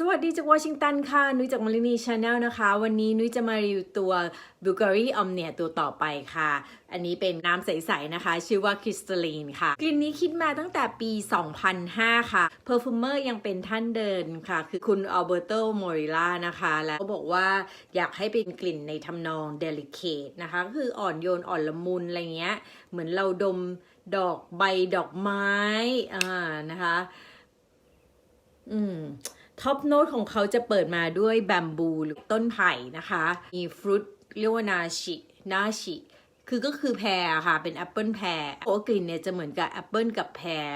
สวัสดีจากวอชิงตันค่ะ นุ้ยจากมารินีชาแนลนะคะ วันนี้นุ้ยจะมารีวิวตัวบูการีออมเนียตัวต่อไปค่ะ อันนี้เป็นน้ำใส ๆ นะคะ ชื่อว่าคริสตัลีนค่ะ กลิ่นนี้คิดมาตั้งแต่ปี 2005 ค่ะเพอร์ฟูเมอร์ยังเป็นท่านเดินค่ะ คือคุณอัลเบอร์โตโมริล่านะคะ แล้วก็บอกว่าอยากให้เป็นกลิ่นในทำนองเดลิเคทนะคะคืออ่อนโยนอ่อนละมุนอะไรเงี้ย เหมือนเราดมดอกใบดอกไม้อ่านะคะ อืม ท็อปโน้ตของเขาจะเปิดมาด้วยแบมบูหรือต้นไผ่นะคะ มีฟรุตเรียกว่านาชินาชิคือก็คือแพรค่ะ เป็นแอปเปิลแพรโอ้กลิ่นเนี่ยจะเหมือนกับแอปเปิลกับแพร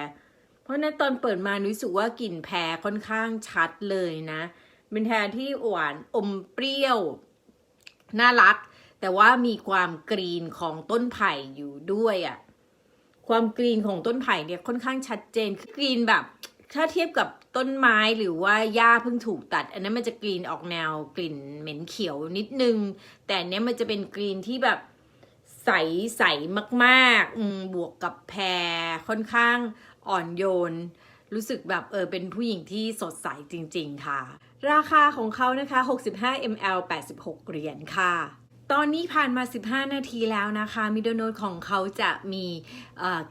เพราะนั้นตอนเปิดมารู้สึกว่ากลิ่นแพรค่อนข้างชัดเลยนะ เป็นแพรที่หวานอมเปรี้ยว น่ารัก แต่ว่ามีความกรีนของต้นไผ่อยู่ด้วยอะ่ะความกรีนของต้นไผ่เนี่ยค่อนข้างชัดเจนคือกรีนแบบ ถ้าเทียบกับ ต้นไม้หรือว่าหญ้าเพิ่งถูกตัด อันนั้นมันจะกรีนออกแนวกลิ่นเหม็นเขียวนิดนึง แต่อันเนี้ยมันจะเป็นกรีนที่แบบใสใสมากๆอืมบวกกับแพรค่อนข้างอ่อนโยน รู้สึกแบบเออเป็นผู้หญิงที่สดใสจริง ๆ ค่ะ ราคาของเขานะคะ 65 ml 86 เหรียญค่ะ ตอนนี้ผ่านมา 15 นาทีแล้วนะคะมิดเดิลโนตของเขาจะมี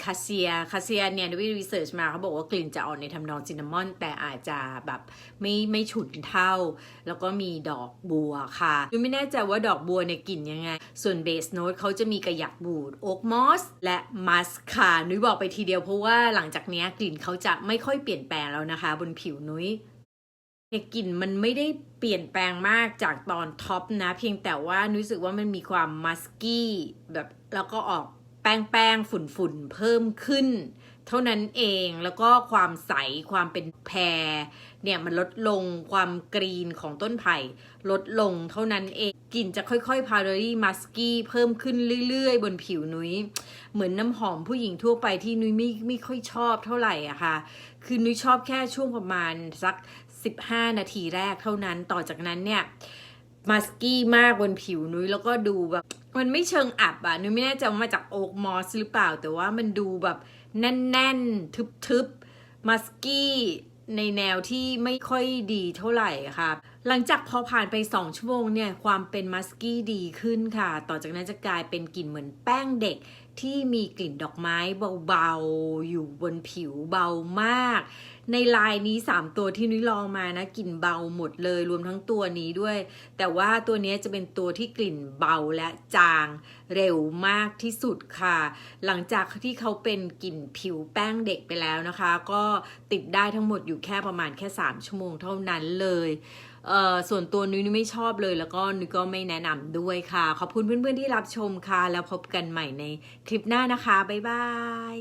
คาเซียคาเซียเนี่ยด้วยรีเสิร์ชมาเขาบอกว่ากลิ่นจะออนในทำนองซินนามอน แต่อาจจะแบบไม่ไม่ฉุนเท่า แล้วก็มีดอกบัวค่ะนุ้ยไม่แน่ใจว่าดอกบัวเนี่ยกลิ่นยังไง ส่วนเบสโนตเขาจะมีกระยักบูดโอ๊กมอสและมัสค่ะนุ้ยบอกไปทีเดียวเพราะว่าหลังจากนี้กลิ่นเขาจะไม่ค่อยเปลี่ยนแปลงแล้วนะคะ บนผิวนุ้ย เนี่ยกลิ่นมันไม่ได้เปลี่ยนแปลงมากจากตอนท็อปนะ เพียงแต่ว่ารู้สึกว่ามันมีความมัสกี้แบบแล้วก็ออกแป้งแป้งฝุ่นฝุ่นเพิ่มขึ้น เท่านั้นเองแล้วก็ความใสความเป็นแพรเนี่ยมันลดลงความกรีนของต้นไผ่ลดลงเท่านั้นเองกลิ่นจะค่อยๆพารารี่มัสกี้เพิ่มขึ้นเรื่อยๆ บนผิวนุ้ย เหมือนน้ำหอมผู้หญิงทั่วไปที่นุ้ยไม่ไม่ค่อยชอบเท่าไหร่อะค่ะ คือนุ้ยชอบแค่ช่วงประมาณสัก 15 นาทีแรกเท่านั้น ต่อจากนั้นเนี่ยมัสกี้มากบนผิวนุ้ยแล้วก็ดูแบบมันไม่เชิงอับอะนุ้ยไม่แน่ใจว่ามาจากโอ๊กมอสหรือเปล่า แต่ว่ามันดูแบบแน่นๆ ทึบๆมัสกี้ในแนวที่ไม่ค่อยดีเท่าไหร่ค่ะ หลังจากพอผ่านไป 2 ชั่วโมงเนี่ย ความเป็นมัสกี้ดีขึ้นค่ะ ต่อจากนั้นจะกลายเป็นกลิ่นเหมือนแป้งเด็ก ที่มีกลิ่นดอกไม้เบาๆ อยู่บนผิวเบามาก ในลายนี้ 3 ตัวที่นุ้ยลองมานะกลิ่นเบาหมดเลยรวมทั้งตัวนี้ด้วย แต่ว่าตัวนี้จะเป็นตัวที่กลิ่นเบาและจางเร็วมากที่สุดค่ะ หลังจากที่เขาเป็นกลิ่นผิวแป้งเด็กไปแล้วนะคะ ก็ติดได้ทั้งหมดอยู่แค่ประมาณแค่ 3 ชั่วโมงเท่านั้นเลย ส่วนตัวนุ้ยไม่ชอบเลย แล้วก็นุ้ยก็ไม่แนะนำด้วยค่ะ ขอบคุณเพื่อนๆที่รับชมค่ะ แล้วพบกันใหม่ในคลิปหน้านะคะ บ๊ายบาย